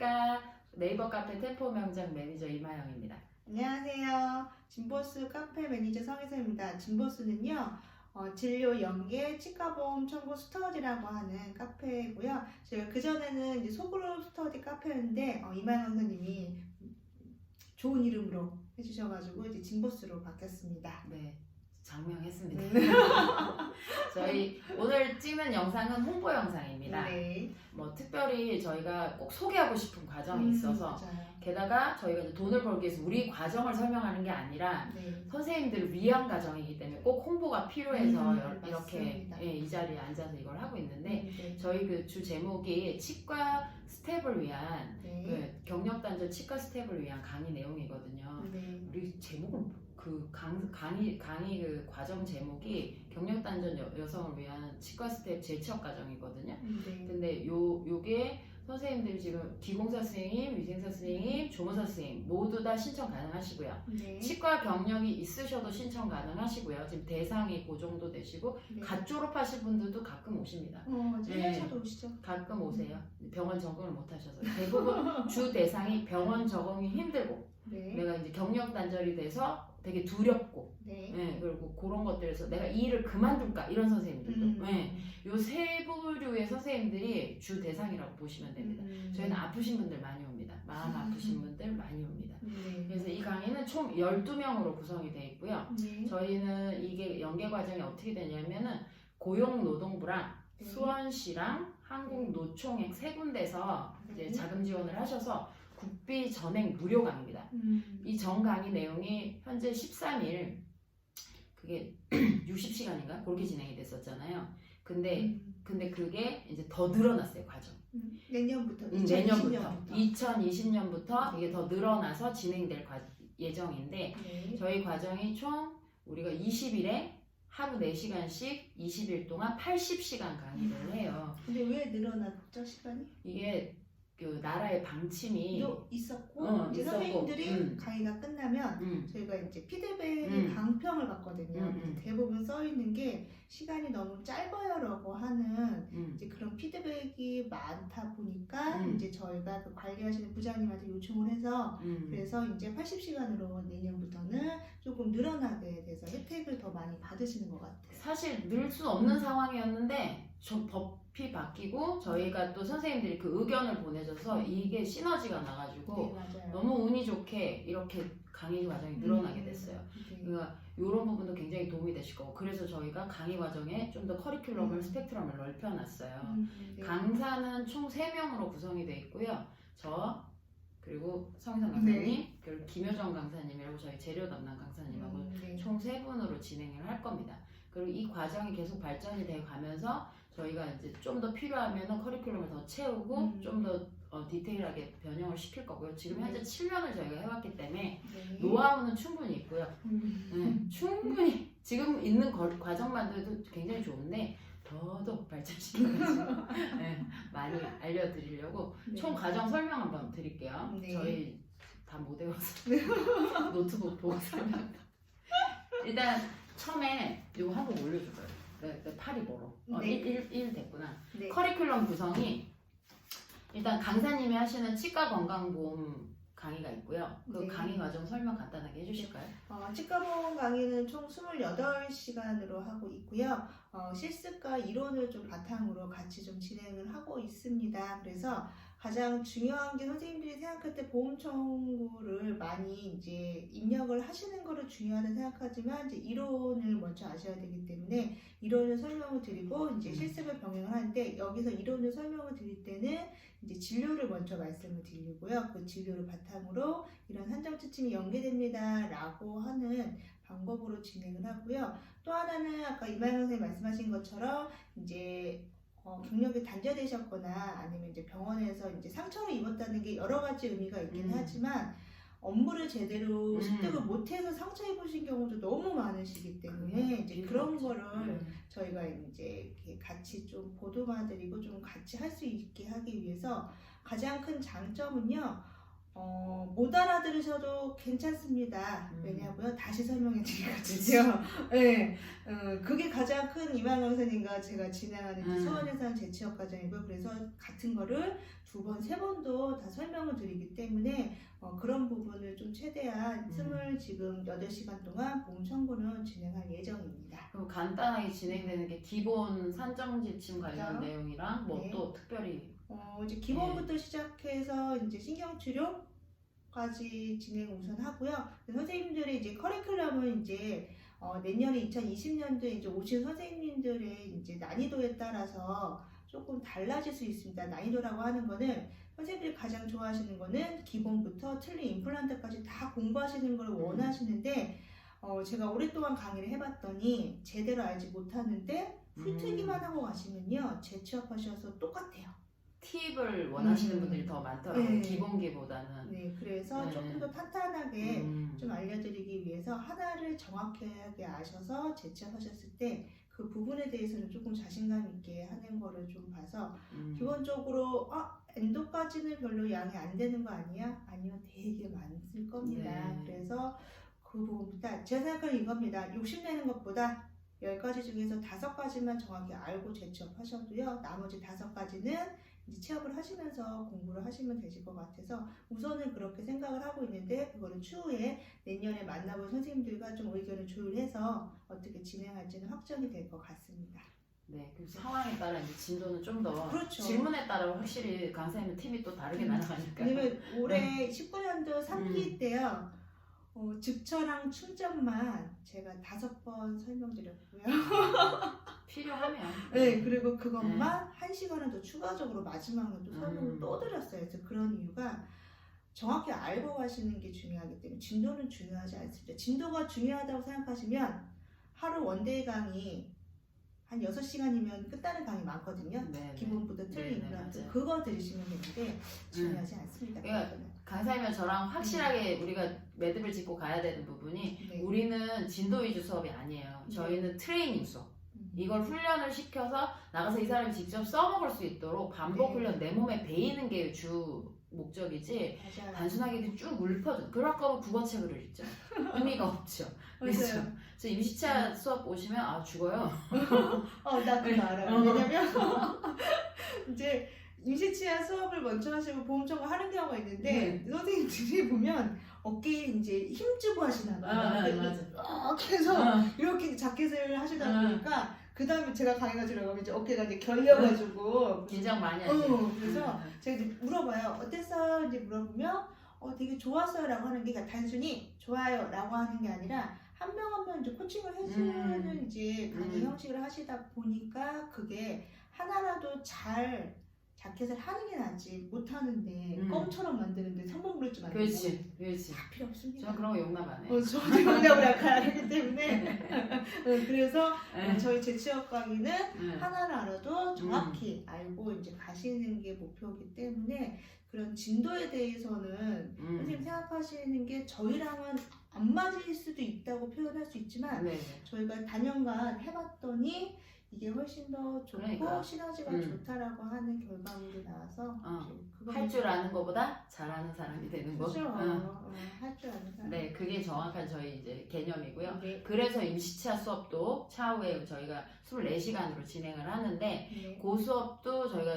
안녕하십니까. 네이버 카페 템포 명장 매니저 이마영입니다. 안녕하세요. 진보스 카페 매니저 성혜서입니다. 진보스는요, 어, 진료 연계 치과보험 청구 스터디라고 하는 카페고요. 제가 그전에는 이제 소그룹 스터디 카페였는데, 어, 이만 선생님이 좋은 이름으로 해주셔가지고, 이제 진보스로 바뀌었습니다. 네, 장명했습니다. 네. 저희 오늘 찍는 영상은 홍보 영상입니다. 네. 뭐 특별히 저희가 꼭 소개하고 싶은 과정이 음, 있어서 맞아요. 게다가 저희가 이제 돈을 벌기 위해서 우리 과정을 설명하는 게 아니라 네. 선생님들을 위한 과정이기 때문에 꼭 홍보가 필요해서 음, 여- 이렇게. 예, 이 자리에 앉아서 이걸 하고 있는데 네. 저희 그 주 제목이 치과 스텝을 위한 네. 그 경력 단절 치과 스텝을 위한 강의 내용이거든요. 네. 우리 제목은 그 강, 강의 강의 그 과정 제목이 경력 단절 여, 여성을 위한 치과 스텝 재취업 과정이거든요. 네. 근데 요 요게 선생님들이 지금 기공사 선생님, 위생사 선생님, 조무사 선생님 모두 다 신청 가능하시고요. 네. 치과 경력이 있으셔도 신청 가능하시고요. 지금 대상이 그 정도 되시고 네. 갓 졸업하실 분들도 가끔 오십니다. 어. 네. 오시죠? 가끔 오세요. 병원 적응을 못 하셔서 대부분 주 대상이 병원 적응이 힘들고 네. 내가 이제 경력 단절이 돼서 되게 두렵고 네. 예, 그리고 그런 것들에서 내가 이 일을 그만둘까 이런 선생님들도 음. 예, 요세 부류의 선생님들이 주 대상이라고 보시면 됩니다. 음. 저희는 아프신 분들 많이 옵니다. 마음 음. 아프신 분들 많이 옵니다. 네. 그래서 이 강의는 총 12명으로 구성이 되어 있고요. 네. 저희는 이게 연계 과정이 어떻게 되냐면은 고용노동부랑 네. 수원시랑 한국노총액 세 군데서 이제 네. 자금 지원을 하셔서 국비 전액 무료 강의입니다. 음. 이전 강의 내용이 현재 13일 그게 60시간인가 그렇게 진행이 됐었잖아요. 근데 음. 근데 그게 이제 더 늘어났어요 과정. 음. 내년부터 음, 2020 내년부터 년부터. 2020년부터 이게 더 늘어나서 진행될 과- 예정인데 네. 저희 과정이 총 우리가 20일에 하루 4시간씩 20일 동안 80시간 강의를 해요. 근데 왜 늘어났죠 시간이? 이게 그 나라의 방침이 또 있었고 어, 이제 있었고, 선생님들이 음. 강의가 끝나면 음, 저희가 이제 피드백의 음. 강평을 받거든요. 음, 음. 대부분 써 있는 게 시간이 너무 짧아요라고 하는 음. 이제 그런 피드백이 많다 보니까 음. 이제 저희가 그 관리하시는 부장님한테 요청을 해서 음. 그래서 이제 80시간으로 내년부터는 조금 늘어나게 돼서 혜택을 더 많이 받으시는 것 같아요. 사실 늘 수 없는 상황이었는데 저 법이 바뀌고 저희가 또 선생님들이 그 의견을 보내줘서 이게 시너지가 나가지고 네. 너무 운이 좋게 이렇게 강의 과정이 늘어나게 됐어요. 네. 그러니까 이런 부분도 굉장히 도움이 되실 거고 그래서 저희가 강의 과정에 좀 더 커리큘럼을 음. 스펙트럼을 넓혀놨어요. 음, 네. 강사는 총 3명으로 구성이 되어 있고요. 저 그리고 성희선 강사님 그리고 김효정 강사님이라고 저희 재료 담당 강사님하고 음, 네. 총세 분으로 진행을 할 겁니다. 그리고 이 과정이 계속 발전이 돼 가면서 저희가 이제 좀 더 필요하면은 커리큘럼을 더 채우고 음. 좀더 어, 디테일하게 변형을 시킬 거고요. 지금 현재 네. 7년을 저희가 해왔기 때문에 네. 노하우는 충분히 있고요. 음. 네, 충분히 지금 있는 거- 과정만 해도 굉장히 좋은데 더더욱 발전시켜가지고 네, 많이 알려드리려고 네. 총 과정 설명 한번 드릴게요. 네. 저희 다 못 외워서 노트북 보고 설명. 일단 처음에 이거 한번 올려줘봐요. 내, 내 팔이 멀어. 어, 네. 1, 1, 1 됐구나. 네. 커리큘럼 구성이 일단 강사님이 하시는 치과 건강보험 강의가 있고요. 그 네. 강의 과정 설명 간단하게 해주실까요? 어, 치과보험 강의는 총 28시간으로 하고 있고요. 어, 실습과 이론을 좀 바탕으로 같이 좀 진행을 하고 있습니다. 그래서 가장 중요한 게 선생님들이 생각할 때 보험 청구를 많이 이제 입력을 하시는 거를 중요하다 생각하지만 이제 이론을 먼저 아셔야 되기 때문에 이론을 설명을 드리고 이제 음. 실습을 병행을 하는데 여기서 이론을 설명을 드릴 때는 이제 진료를 먼저 말씀을 드리고요. 그 진료를 바탕으로 이런 산정 지침이 연계됩니다라고 하는 방법으로 진행을 하고요. 또 하나는 아까 이만 선생님 말씀하신 것처럼 이제 어, 경력이 단절되셨거나 아니면 이제 병원에서 이제 상처를 입었다는 게 여러 가지 의미가 있긴 음. 하지만 업무를 제대로 음. 습득을 못해서 상처 입으신 경우도 너무 많으시기 때문에 이제 그런 거를 음. 저희가 이제 같이 좀 보도만 드리고 좀 같이 할 수 있게 하기 위해서 가장 큰 장점은요. 어, 못 알아들으셔도 괜찮습니다. 음. 왜냐고요? 다시 설명해 드리거든요. 네, 어, 그게 가장 큰 이만영 선생님과 제가 진행하는 음. 수원에서 한 재취업 과정이고요. 그래서 같은 거를 두 번, 세 번도 다 설명을 드리기 때문에 어, 그런 부분을 좀 최대한 음. 틈을 지금 8시간 동안 보험 청구는 진행할 예정입니다. 그럼 간단하게 진행되는 게 기본 산정 지침 관련 맞아요. 내용이랑 뭐 네. 또 특별히 어, 이제 기본부터 시작해서 이제 신경치료까지 진행 우선 하고요. 선생님들이 이제 커리큘럼은 이제 어, 내년에 2020년도에 이제 오신 선생님들의 이제 난이도에 따라서 조금 달라질 수 있습니다. 난이도라고 하는 거는 선생님들이 가장 좋아하시는 거는 기본부터 틀린 임플란트까지 다 공부하시는 걸 원하시는데 어, 제가 오랫동안 강의를 해봤더니 제대로 알지 못하는데 풀트기만 하고 가시면요 재취업하셔서 똑같아요. 팁을 원하시는 음. 분들이 더 많더라고요. 네. 기본기보다는. 네, 그래서 네. 조금 더 탄탄하게 음. 좀 알려드리기 위해서 하나를 정확하게 아셔서 재취업하셨을 때 그 부분에 대해서는 조금 자신감 있게 하는 거를 좀 봐서 음. 기본적으로 아 엔도까지는 별로 양이 안 되는 거 아니야? 아니요, 되게 많을 겁니다. 네. 그래서 그 부분부터 제가 생각하는 이겁니다. 욕심내는 것보다 10가지 중에서 다섯 가지만 정확히 알고 재취업하셔도요. 나머지 다섯 가지는 이제 취업을 하시면서 공부를 하시면 되실 것 같아서 우선은 그렇게 생각을 하고 있는데 그거를 추후에 내년에 만나볼 선생님들과 좀 의견을 조율해서 어떻게 진행할지는 확정이 될 것 같습니다. 네, 그 상황에 따라 이제 진도는 좀 더 그렇죠. 질문에 따라 확실히 강사님은 팁이 또 다르게 음. 날아가니까. 왜냐면 올해 19년도 3기 때요. 어, 즉처랑 충전만 제가 다섯 번 설명드렸고요. 필요하면. 네, 그리고 그것만 한 시간을 더 추가적으로 마지막으로 또 설명을 음. 또 드렸어요. 그래서 그런 이유가 정확히 알고 가시는 게 중요하기 때문에 진도는 중요하지 않습니다. 진도가 중요하다고 생각하시면 하루 원데이 강의 한 6시간이면 끝나는 강의 많거든요. 네, 네. 기본부터 네, 틀린 네, 임플란트. 그거 들으시면 되는데 중요하지 않습니다. 그러니까. 강사님은 저랑 확실하게 우리가 매듭을 짓고 가야 되는 부분이 네. 우리는 진도 위주 수업이 아니에요. 저희는 트레이닝 수업. 음. 이걸 훈련을 시켜서 나가서 이 사람이 직접 써먹을 수 있도록 반복 네. 훈련 내 몸에 배이는 게 주 목적이지 맞아요. 단순하게 쭉 물퍼줘. 그럴 거면 국어책을 읽죠. 의미가 없죠. 그래서 임시차 수업 오시면 아 죽어요. 어, 나 그거 네. 알아요. 어. 왜냐면 이제 임시치아 수업을 먼저 하시고 보험 청구 하는 경우가 있는데 선생님들이 보면 어깨에 이제 힘주고 하시나 봐요. 아, 아, 맞아. 이렇게 해서 어, 이렇게 자켓을 하시다 아. 보니까 그 다음에 제가 강의가 들어가면 이제 어깨가 이제 결려가지고 긴장 많이 하죠. 어, 그래서 제가 이제 물어봐요. 어땠어? 이제 물어보면 어, 되게 좋았어요라고 하는 게 그러니까 단순히 좋아요라고 하는 게 아니라 한 명 한 명 이제 코칭을 해주는 음. 이제 강의 음. 형식을 하시다 보니까 그게 하나라도 잘 자켓을 하는 게 낫지 못하는데 음. 껌처럼 만드는데 성공을 좀 만들고 그렇지, 그렇지. 다 필요 없습니다. 저는 그런 거 용납 안 해. 어, 저도 영답을 약간 하기 때문에 어, 그래서 네. 저희 재취업 강의는 네. 하나를 알아도 정확히 알고 이제 가시는 게 목표이기 때문에 그런 진도에 대해서는 음. 선생님 생각하시는 게 저희랑은 안 맞을 수도 있다고 표현할 수 있지만 네. 저희가 단연간 해봤더니 이게 훨씬 더 좋고 그러니까. 시너지가 음. 좋다라고 하는 결과물이 나와서 어. 할 줄 아는 것보다 잘하는 사람이 되는 거. 그죠? 어. 할줄 아는 사람. 네, 그게 정확한 저희 이제 개념이고요. 네. 그래서 임시차 수업도 차후에 저희가 24시간으로 진행을 하는데 네. 그 수업도 저희가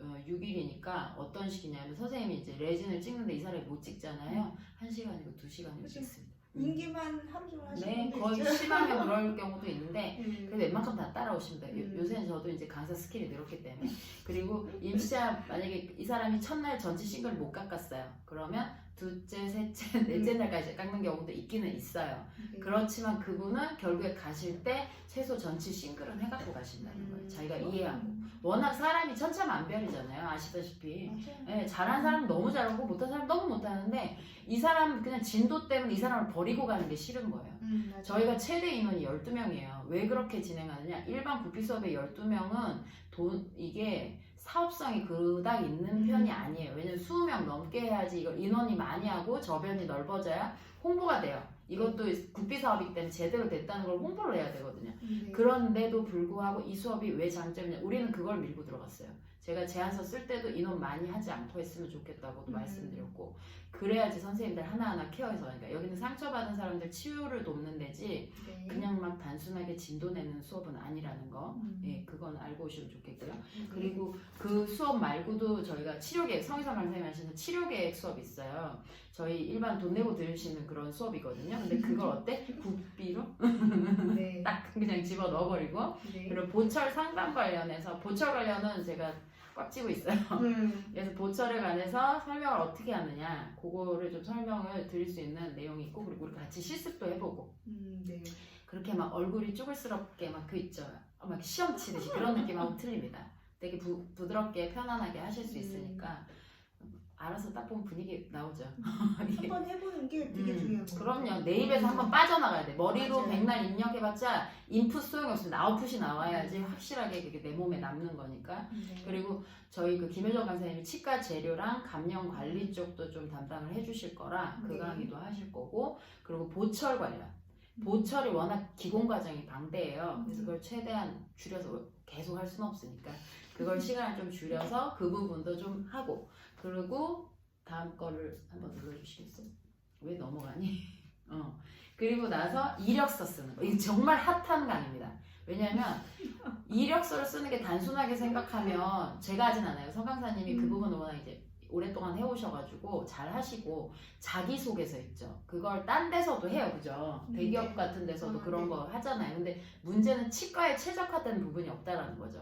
어, 6일이니까 어떤 식이냐면 선생님이 이제 레진을 찍는데 이 사람이 못 찍잖아요. 1시간이고 2시간이고 그죠. 찍습니다. 임기만 하루 종일 하시는 네, 거의 있죠. 심하면 그럴 경우도 있는데 음. 그래도 웬만큼 다 따라오십니다. 요- 음. 요 새는 저도 이제 강사 스킬이 늘었기 때문에. 그리고 임시차 만약에 이 사람이 첫날 전체 싱글 못 깎았어요. 그러면 둘째, 셋째, 넷째 날까지 깎는 경우도 있기는 있어요. 네. 그렇지만 그분은 결국에 가실 때 최소 전체 싱글은 해갖고 가신다는 거예요. 음. 자기가 이해하고. 워낙 사람이 천차만별이잖아요. 아시다시피. 예, 잘하는 사람 너무 잘하고 못하는 사람 너무 못하는데 이 사람 그냥 진도 때문에 이 사람을 버리고 가는 게 싫은 거예요. 음. 저희가 최대 인원이 12명이에요. 왜 그렇게 진행하느냐? 일반 부피 수업의 12명은 돈 이게 사업성이 그닥 있는 음. 편이 아니에요. 왜냐면 20명 넘게 해야지 이걸 인원이 많이 하고 저변이 넓어져야 홍보가 돼요. 이것도 국비 사업이기 때문에 제대로 됐다는 걸 홍보를 해야 되거든요. 네. 그런데도 불구하고 이 수업이 왜 장점이냐? 우리는 그걸 밀고 들어갔어요. 제가 제안서 쓸 때도 인원 많이 하지 않고 했으면 좋겠다고도 음. 말씀드렸고 그래야지 선생님들 하나하나 케어해서 그러니까 여기는 상처받은 사람들 치유를 돕는 데지 네. 그냥 막 단순하게 진도 내는 수업은 아니라는 거 음. 예, 그건 알고 오시면 좋겠고요. 네. 그리고 그 수업 말고도 저희가 치료계획, 성의사 강사님 하시는 치료계획 수업 있어요. 저희 일반 돈 내고 들으시는 그런 수업이거든요. 근데 그걸 어때? 국비로? 네. 딱 그냥 집어 넣어버리고. 네. 그리고 보철 상담 관련해서, 보철 관련은 제가 꽉 쥐고 있어요. 음. 그래서 보철에 관해서 설명을 어떻게 하느냐, 그거를 좀 설명을 드릴 수 있는 내용이 있고, 그리고 우리 같이 실습도 해보고. 음, 네. 그렇게 막 얼굴이 쭈글스럽게 막 그 있죠. 막 시험 치듯이 그런 느낌하고 틀립니다. 되게 부, 부드럽게 편안하게 하실 수 있으니까 알아서 딱 보면 분위기 나오죠. 이게 한번 해보는 게 되게 음, 중요한 거예요. 그럼요. 내 입에서 한번 빠져나가야 돼. 머리로 맞아요. 백날 입력해봤자 인풋 소용이 없습니다. 아웃풋이 나와야지 확실하게 그게 내 몸에 남는 거니까. 네. 그리고 저희 그 김효정 강사님이 치과 재료랑 감염 관리 쪽도 좀 담당을 해주실 거라 그 네. 강의도 하실 거고 그리고 보철 관련 음. 보철이 워낙 기본 과정이 방대해요. 그래서 음. 그걸 최대한 줄여서 계속 할 수는 없으니까 그걸 시간을 좀 줄여서 그 부분도 좀 하고 그리고 다음 거를 한번 눌러주시겠어요? 왜 넘어가니? 어 그리고 나서 이력서 쓰는 거 이거 정말 핫한 강의입니다. 왜냐하면 이력서를 쓰는 게 단순하게 생각하면 제가 하진 않아요. 성 강사님이 그 음. 부분을 워낙 이제 오랫동안 해오셔가지고 잘 하시고 자기소개서 있죠. 그걸 딴 데서도 해요. 그죠? 음, 대기업 네. 같은 데서도 아, 그런 네. 거 하잖아요. 근데 문제는 치과에 최적화된 부분이 없다라는 거죠.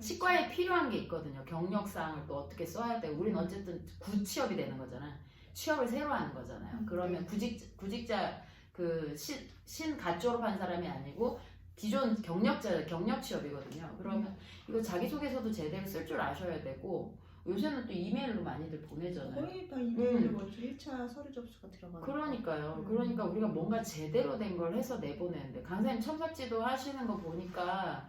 치과에 필요한 게 있거든요. 경력사항을 또 어떻게 써야 되고 우리는 어쨌든 구취업이 되는 거잖아. 취업을 새로 하는 거잖아요. 음, 그러면 네. 구직 구직자 그 그신갓 졸업한 사람이 아니고 기존 경력자 경력 취업이거든요. 그러면 이거 자기 소개서도 제대로 쓸 줄 아셔야 되고 요새는 또 이메일로 많이들 보내잖아요. 거의 다 이메일로 음. 먼저 1차 서류 접수가 들어가요. 그러니까요. 음. 그러니까 우리가 뭔가 제대로 된 걸 해서 내보내는데 강사님 첨삭지도 하시는 거 보니까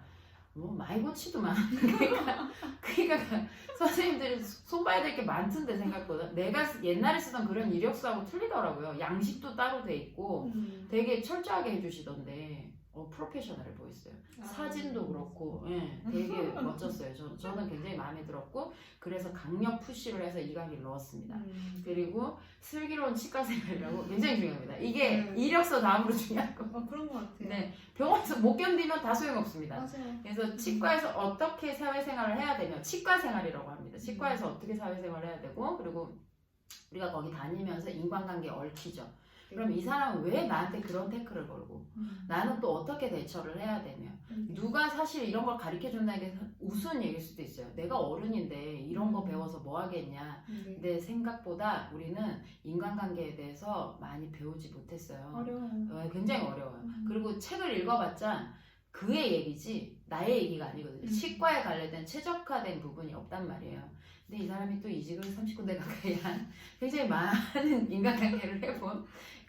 뭐 많이 고치도만 그러니까 그러니까 선생님들이 손봐야 될 게 많던데 생각보다 내가 쓰- 옛날에 쓰던 그런 이력서하고 틀리더라고요. 양식도 따로 돼 있고 음. 되게 철저하게 해주시던데 어, 프로페셔널해 보였어요. 아. 사진도 그렇고 예, 되게 멋졌어요. 저, 저는 굉장히 마음에 들었고 그래서 강력 푸시를 해서 이 강의를 넣었습니다. 음. 그리고 슬기로운 치과 생활이라고 굉장히 중요합니다. 이게 음. 이력서 다음으로 중요한 거. 어, 그런 것 같아요. 네, 병원에서 못 견디면 다 소용없습니다. 맞아요. 그래서 치과에서 어떻게 사회생활을 해야 되며 치과 생활이라고 합니다. 치과에서 어떻게 사회생활을 해야 되고 그리고 우리가 거기 다니면서 인간관계 얽히죠. 그럼 이 사람은 왜 나한테 그런 태클을 걸고 음. 나는 또 어떻게 대처를 해야 되며 음. 누가 사실 이런 걸 가르쳐 준다는 게 우스운 얘기일 수도 있어요. 내가 어른인데 이런 거 배워서 뭐 하겠냐. 네. 근데 생각보다 우리는 인간관계에 대해서 많이 배우지 못했어요. 어려워요. 어, 굉장히 어려워요. 음. 그리고 책을 읽어봤자 그의 얘기지 나의 얘기가 아니거든요. 음. 치과에 관련된 최적화된 부분이 없단 말이에요. 근데 이 사람이 또 이직을 30군데 가까이 한 굉장히 많은 인간관계를 해본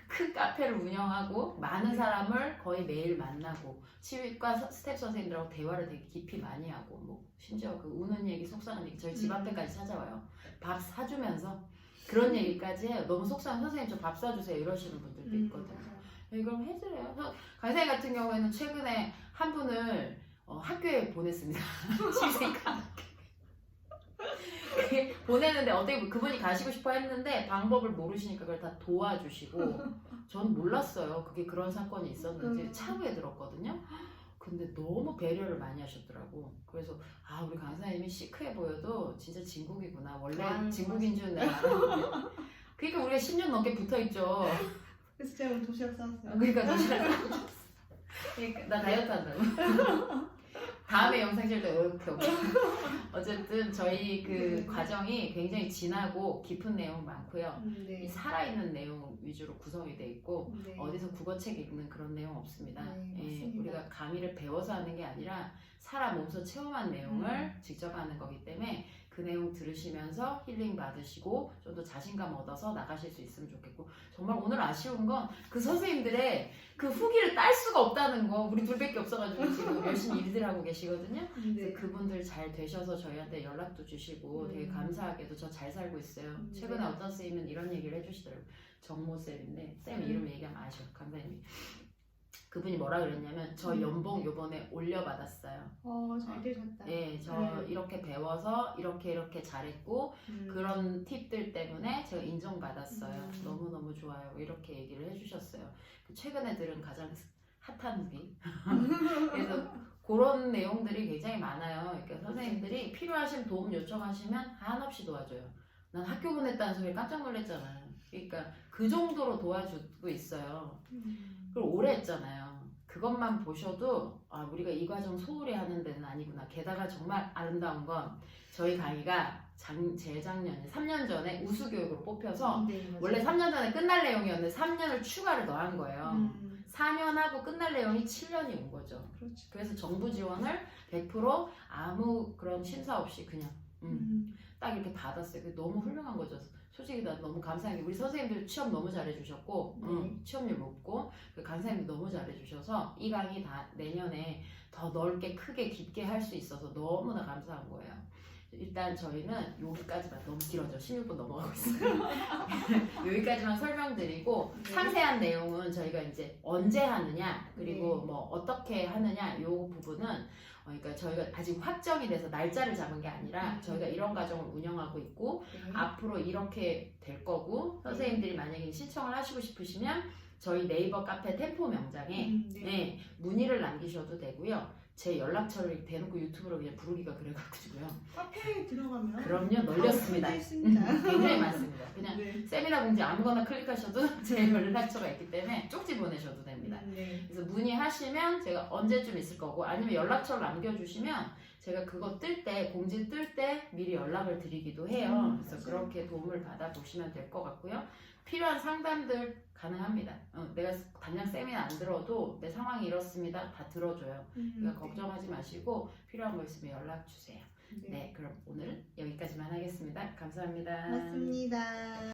큰 카페를 운영하고 많은 네. 사람을 거의 매일 만나고 치과 서- 스텝 선생님들하고 대화를 되게 깊이 많이 하고 뭐 심지어 그 우는 얘기 속상한 얘기 저희 집 음. 앞에까지 찾아와요. 밥 사주면서 그런 얘기까지 해요. 너무 속상한 선생님 저 밥 사주세요 이러시는 분들도 음, 있거든요. 이걸 해드려요. 그래서 강사님 같은 경우에는 최근에 한 분을 어, 학교에 보냈습니다. 그게 보내는데 어떻게 보면 그분이 가시고 싶어 했는데 방법을 모르시니까 그걸 다 도와주시고 전 몰랐어요. 그게 그런 사건이 있었는지 음. 차후에 들었거든요. 근데 너무 배려를 많이 하셨더라고. 그래서 아 우리 강사님이 시크해 보여도 진짜 진국이구나. 원래 아, 진국인 줄 내가 알았는데. 그러니까 우리가 10년 넘게 붙어 있죠. 그래서 제가 도시락 싸왔어요. 그러니까 도시락 그러니까 나 다이어트 한다고. 다음에 영상 찍을 때 이렇게 오고. 어쨌든 저희 그 네. 과정이 굉장히 진하고 깊은 내용 많고요. 음, 이 네. 살아있는 내용 위주로 구성이 돼 있고 네. 어디서 국어책 읽는 그런 내용 없습니다. 네, 예, 맞습니다. 우리가 강의를 배워서 하는 게 아니라 살아 몸소 체험한 내용을 음. 직접 하는 거기 때문에 그 내용 들으시면서 힐링 받으시고 좀 더 자신감 얻어서 나가실 수 있으면 좋겠고 정말 오늘 아쉬운 건 그 선생님들의 그 후기를 딸 수가 없다는 거 우리 둘밖에 없어가지고 지금 열심히 일들 하고 계시거든요. 네. 그분들 잘 되셔서 저희한테 연락도 주시고 되게 음. 감사하게도 저 잘 살고 있어요. 음, 최근에 네. 어떤 쌤은 이런 얘기를 해주시더라고요. 정모 쌤인데 쌤 음. 이름 얘기하면 아셔 강사님이 그분이 뭐라 그랬냐면 저 음. 연봉 요번에 올려받았어요. 어, 잘 되셨다. 네, 저 네. 이렇게 배워서 이렇게 이렇게 잘했고 음. 그런 팁들 때문에 제가 인정받았어요. 음. 너무 너무 좋아요. 이렇게 얘기를 해주셨어요. 그 최근에 들은 가장 핫한 후기. 그래서 그런 내용들이 굉장히 많아요. 그러니까 선생님들이 필요하신 도움 요청하시면 한없이 도와줘요. 난 학교 보냈다는 소리에 깜짝 놀랐잖아요. 그러니까 그 정도로 도와주고 있어요. 음. 그걸 오래 했잖아요. 그것만 보셔도 아 우리가 이 과정 소홀히 하는 데는 아니구나. 게다가 정말 아름다운 건 저희 강의가 작, 재작년에 3년 전에 우수 교육으로 뽑혀서 네. 원래 3년 전에 끝날 내용이었는데 3년을 추가를 더한 거예요. 음, 4년 하고 끝날 내용이 7년이 온 거죠. 그렇죠. 그래서 정부 지원을 100% 아무 그런 심사 없이 그냥 음, 음. 딱 이렇게 받았어요. 너무 훌륭한 거죠. 솔직히 나 너무 감사한 게 우리 선생님들 취업 너무 잘해주셨고 네. 음, 취업률 높고 그 강사님들 너무 잘해주셔서 이 강의 다 내년에 더 넓게 크게 깊게 할 수 있어서 너무나 감사한 거예요. 일단 저희는 여기까지만 너무 길어져 16분 넘어가고 있어요. 여기까지만 설명드리고 네. 상세한 내용은 저희가 이제 언제 하느냐 그리고 네. 뭐 어떻게 하느냐 요 부분은 어, 그러니까 저희가 아직 확정이 돼서 날짜를 잡은 게 아니라 음. 저희가 이런 과정을 운영하고 있고 네. 앞으로 이렇게 될 거고 선생님들이 만약에 신청을 하시고 싶으시면 저희 네이버 카페 템포 명장에 음, 네. 네, 문의를 남기셔도 되고요. 제 연락처를 대놓고 유튜브로 그냥 부르기가 그래가지고요. 카페에 들어가면 그럼요, 널렸습니다. 굉장히 많습니다. 네. 세미나 공지 아무거나 클릭하셔도 제 연락처가 있기 때문에 쪽지 보내셔도 됩니다. 네. 그래서 문의하시면 제가 언제쯤 있을 거고 아니면 연락처를 남겨주시면 제가 그거 뜰 때 공지 뜰 때 미리 연락을 드리기도 해요. 음, 그래서. 그렇게 도움을 받아 보시면 될 것 같고요. 필요한 상담들 가능합니다. 어, 내가 단양 세미나 안 들어도 내 상황이 이렇습니다. 다 들어줘요. 음, 그러니까 걱정하지 마시고 필요한 거 있으면 연락 주세요. 네. 네, 그럼 오늘 여기까지만 하겠습니다. 감사합니다. 맞습니다.